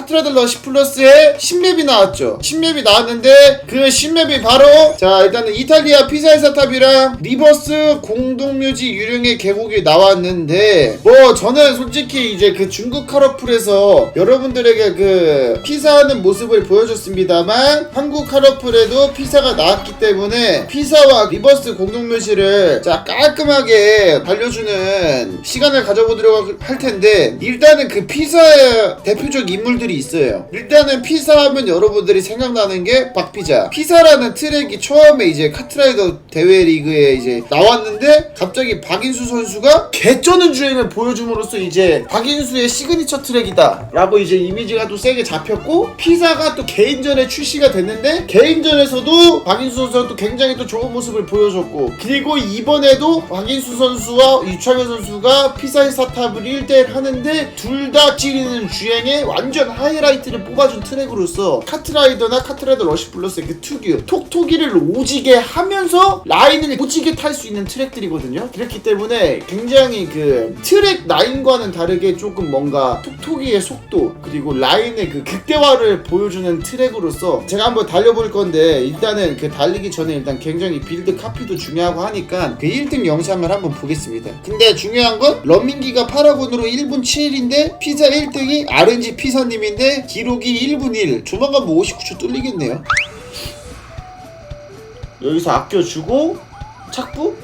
카트라들러 10 플러스에 신맵이 나왔죠. 신맵이 나왔는데 그 신맵이 바로 자 일단은 이탈리아 피사의 사탑이랑 리버스 공동묘지 유령의 계곡이 나왔는데 뭐 저는 솔직히 이제 그 중국 카러풀에서 여러분들에게 그 피사하는 모습을 보여줬습니다만 한국 카러풀에도 피사가 나왔기 때문에 피사와 리버스 공동묘지를 자 깔끔하게 달려주는 시간을 가져보도록 할 텐데 일단은 그 피사의 대표적 인물 들이 있어요. 일단은 피사 하면 여러분들이 생각나는 게 박피자. 피사라는 트랙이 처음에 이제 카트라이더 대회 리그에 이제 나왔는데 갑자기 박인수 선수가 개쩌는 주행을 보여줌으로써 이제 박인수의 시그니처 트랙이다 라고 이제 이미지가 또 세게 잡혔고 피사가 또 개인전에 출시가 됐는데 개인전에서도 박인수 선수가 또 굉장히 또 좋은 모습을 보여줬고 그리고 이번에도 박인수 선수와 유창현 선수가 피사의 사탑을 1대1 하는데 둘 다 찌르는 주행에 완전 하이라이트를 뽑아준 트랙으로서 카트라이더나 카트라이더 러시 플러스의 그 특유 톡톡이를 오지게 하면서 라인을 오지게 탈 수 있는 트랙들이거든요. 그렇기 때문에 굉장히 그 트랙 라인과는 다르게 조금 뭔가 톡톡이의 속도 그리고 라인의 그 극대화를 보여주는 트랙으로서 제가 한번 달려볼 건데 일단은 그 달리기 전에 일단 굉장히 빌드 카피도 중요하고 하니까 그 1등 영상을 한번 보겠습니다. 근데 중요한 건 런민기가 파라곤으로 1분 7인데 피자 1등이 RNG 피사님 인데 기록이 1분 1 조만간 뭐 59초 뚫리겠네요. 여기서 아껴주고 착부?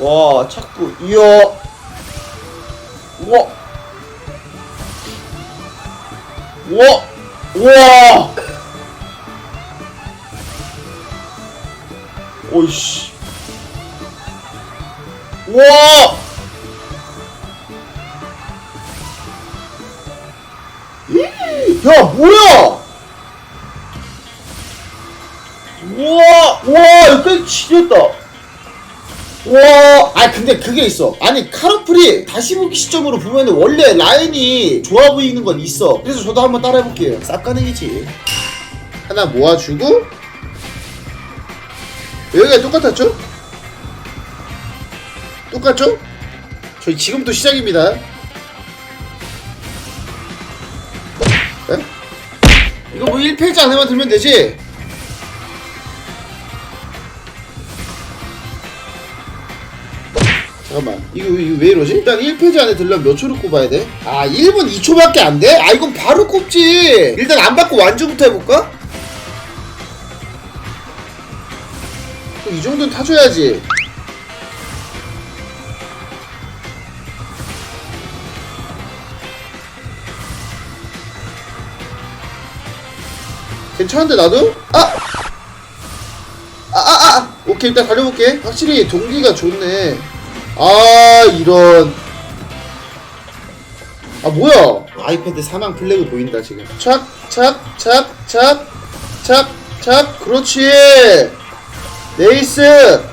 와 착부. 이야 우와. 우와. 우와. 오이씨. 우와 야 뭐야 우와 우와 꽤 지렸다 와, 아 근데 그게 있어. 아니 카르풀이 다시 보기 시점으로 보면 원래 라인이 좋아 보이는 건 있어. 그래서 저도 한번 따라 해볼게요. 쌉가능이지. 하나 모아주고 여기가 똑같았죠? 똑같죠? 저희 지금부터 시작입니다. 에? 이거 뭐 1페이지 안에만 들면 되지? 잠깐만 이거, 이거 왜 이러지? 일단 1페이지 안에 들려면 몇 초를 꼽아야 돼? 아 1분 2초밖에 안 돼? 아 이건 바로 꼽지 일단 안 받고 완주부터 해볼까? 이 정도는 타줘야지 괜찮은데 나도? 아! 아, 아, 아! 오케이, 일단 달려볼게. 확실히 동기가 좋네. 아, 이런. 아, 뭐야? 아이패드 사망 플래그 보인다, 지금. 착, 착, 착, 착, 착, 착. 그렇지. 네이스.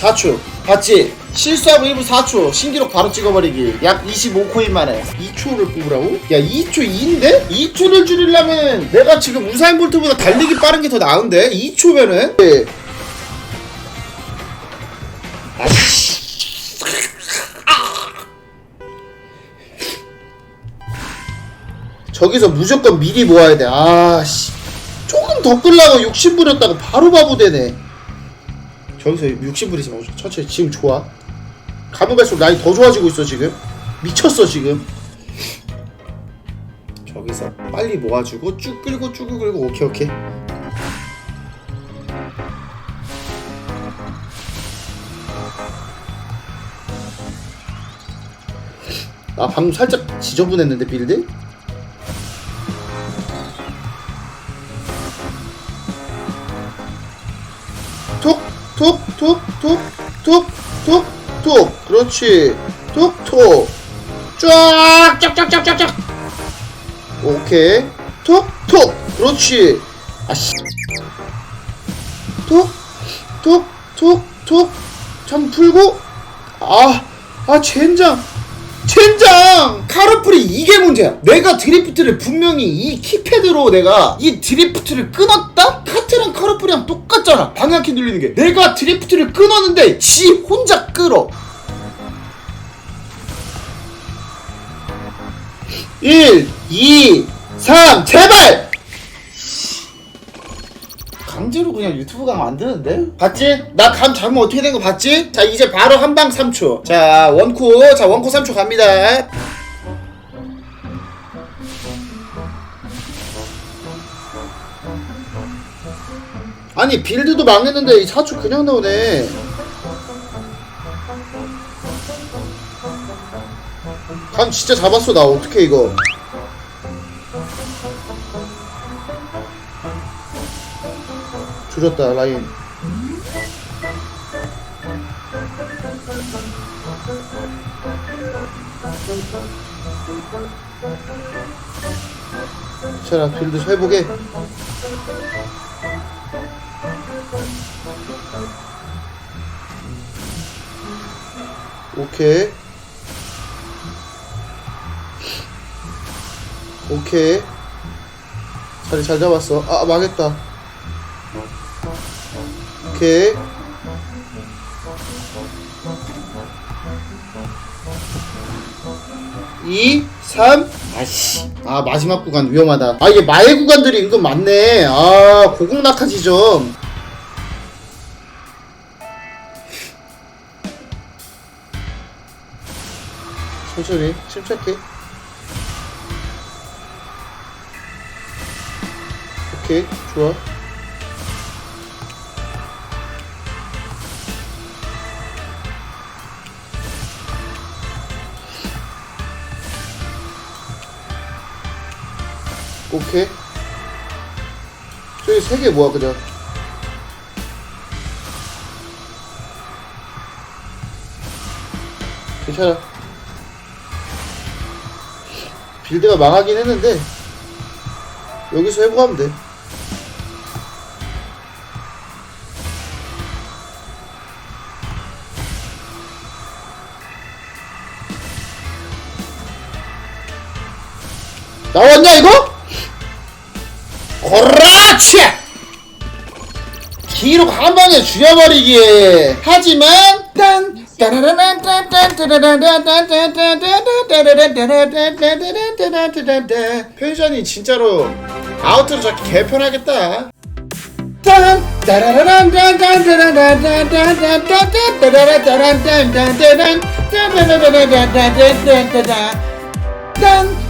4초. 봤지? 실수하고 1분 4초. 신기록 바로 찍어버리기. 약 25코인 만에. 2초를 뽑으라고? 야, 2초 2인데? 2초를 줄이려면 내가 지금 우사인 볼트보다 달리기 빠른 게 더 나은데? 2초면은? 네. 아씨. 저기서 무조건 미리 모아야 돼. 아씨. 조금 더 끌라고 욕심 부렸다고 바로 바보 되네. 저기서 욕심 부리지 마. 천천히 지금 좋아. 가면 갈수록 라인 더 좋아지고 있어 지금. 미쳤어 지금. 저기서 빨리 모아주고 쭉 끌고 쭉 끌고 오케이 오케이. 아 방금 살짝 지저분했는데 빌드? 톡톡톡 톡 톡 톡 톡 그렇지. 톡 톡 쫙 쫙 쫙 쫙 쫙 쫙. 오케이. 톡 톡 그렇지. 아씨. 톡 톡 톡 톡 참 풀고. 아 아 젠장 젠장! 카르풀이 이게 문제야. 내가 드리프트를 분명히 이 키패드로 내가 이 드리프트를 끊었다? 카트랑 카르풀이랑 똑같잖아. 방향키 눌리는 게. 내가 드리프트를 끊었는데 지 혼자 끌어. 1, 2, 3, 제발! 강제로 그냥 유튜브 강 만드는데? 봤지? 나 감 잘못 어떻게 된 거 봤지? 자 이제 바로 한방 3초 자 원코 자 원코 3초 갑니다 아니 빌드도 망했는데 이 4초 그냥 나오네 감 진짜 잡았어 나 어떡해 이거 줄였다 라인. 자 빌드 해보게. 오케이. 오케이. 자리 잘 잡았어. 아 망했다 오케이. 이, 삼, 아씨. 아, 마지막 구간 위험하다. 아, 이게 마의 구간들이 은근 많네. 아, 고공 낙하 지 점. 천천히, 침착해. 오케이, 좋아. 오케이. 저기 세개 뭐야, 그냥. 괜찮아. 빌드가 망하긴 했는데, 여기서 회복하면 돼. 나왔냐, 이거? 그렇지! 기록 한 방에 죽여버리기 하지만 딴 편션이 진짜로 아우트로 잡기 개편하겠다 딴